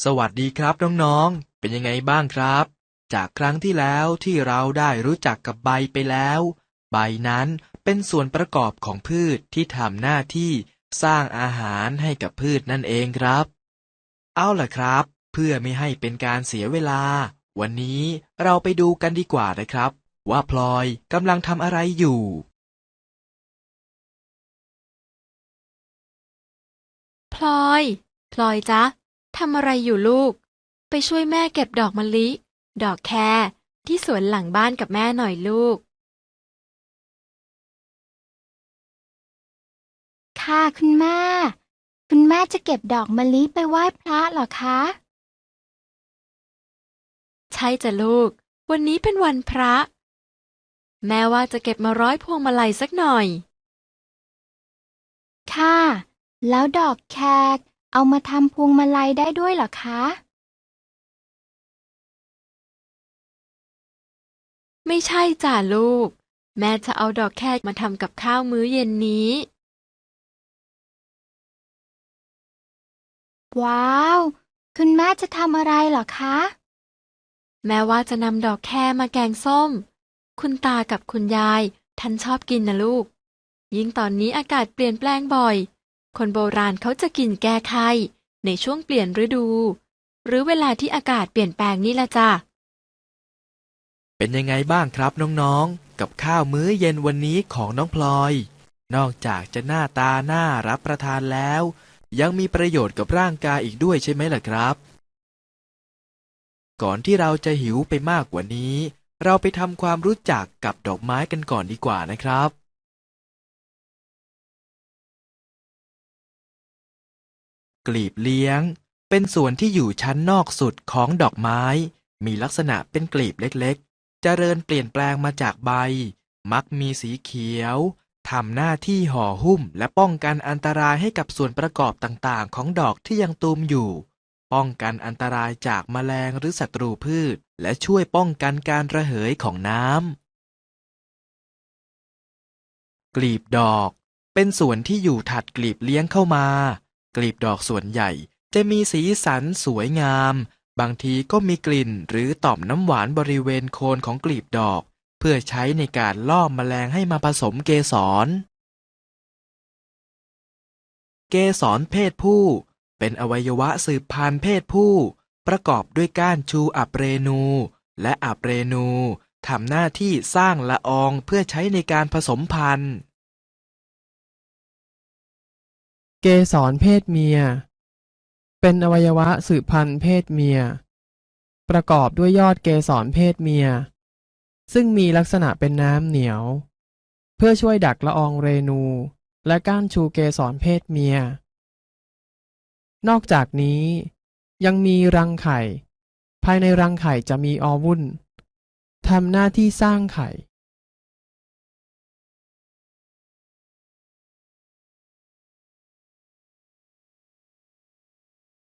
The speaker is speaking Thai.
สวัสดีครับน้องๆ เป็นยังไงบ้างครับ จากครั้งที่แล้วที่เราได้รู้จักกับใบไปแล้ว ใบนั้นเป็นส่วนประกอบของพืชที่ทำหน้าที่สร้างอาหารให้กับพืชนั่นเองครับ เอาล่ะครับ เพื่อไม่ให้เป็นการเสียเวลา วันนี้เราไปดูกันดีกว่านะครับ ว่าพลอยกำลังทำอะไรอยู่ พลอย พลอยจ๊ะ ทำอะไรอยู่ลูก ไปช่วยแม่เก็บดอกมะลิ ดอกแครที่สวนหลังบ้านกับแม่หน่อยลูก ค่ะคุณแม่ คุณแม่จะเก็บดอกมะลิไปไหว้พระเหรอคะ ใช่จ้ะลูก วันนี้เป็นวันพระ แม่ว่าจะเก็บมาร้อยพวงมาลัยสักหน่อย ค่ะ แล้วดอกแคก เอามาทำพวงมาลัยได้ด้วยเหรอคะ ไม่ใช่จ้ะลูก แม่จะเอาดอกแครมาทำกับข้าวมื้อเย็นนี้ ว้าว คุณแม่จะทำอะไรเหรอคะ แม้ว่าจะนำดอกแครมาแกงส้ม คุณตากับคุณยายท่านชอบกินนะลูก ยิ่งตอนนี้อากาศเปลี่ยนแปลงบ่อย คนโบราณเขาจะกินแก้ไขในช่วงเปลี่ยนฤดู หรือเวลาที่อากาศเปลี่ยนแปลงนี่ละจ้ะ เป็นยังไงบ้างครับน้องๆ กับข้าวมื้อเย็นวันนี้ของน้องพลอย นอกจากจะหน้าตาน่ารับประทานแล้ว ยังมีประโยชน์กับร่างกายอีกด้วยใช่ไหมล่ะครับ ก่อนที่เราจะหิวไปมากกว่านี้ เราไปทำความรู้จักกับดอกไม้กันก่อนดีกว่านะครับ กลีบเลี้ยง เป็นส่วนที่อยู่ชั้นนอกสุดของดอกไม้ มีลักษณะเป็นกลีบเล็กๆ เจริญเปลี่ยนแปลงมาจากใบ มักมีสีเขียว ทำหน้าที่ห่อหุ้มและป้องกันอันตรายให้กับส่วนประกอบต่างๆ ของดอกที่ยังตูมอยู่ ป้องกันอันตรายจากแมลงหรือศัตรูพืช และช่วยป้องกันการระเหยของน้ำ กลีบดอกเป็นส่วนที่อยู่ถัดกลีบเลี้ยงเข้ามา กลีบดอกส่วนใหญ่จะมีสีสันสวยงาม บางทีก็มีกลิ่นหรือต่อมน้ำหวานบริเวณโคนของกลีบดอก เพื่อใช้ในการล่อมแมลงให้มาผสมเกสร เกสรเพศผู้ เป็นอวัยวะสืบพันธุ์เพศผู้ ประกอบด้วยก้านชูอับเรนู และอับเรนูทำหน้าที่สร้างละอองเพื่อใช้ในการผสมพันธุ์ เกสรเพศเมีย เป็นอวัยวะสืบพันธุ์เพศเมีย ประกอบด้วยยอดเกสรเพศเมีย ซึ่งมีลักษณะเป็นน้ำเหนียว เพื่อช่วยดักละอองเรนู และก้านชูเกสรเพศเมีย นอกจากนี้ ยังมีรังไข่ ภายในรังไข่จะมีออวุ่นทำหน้าที่สร้างไข่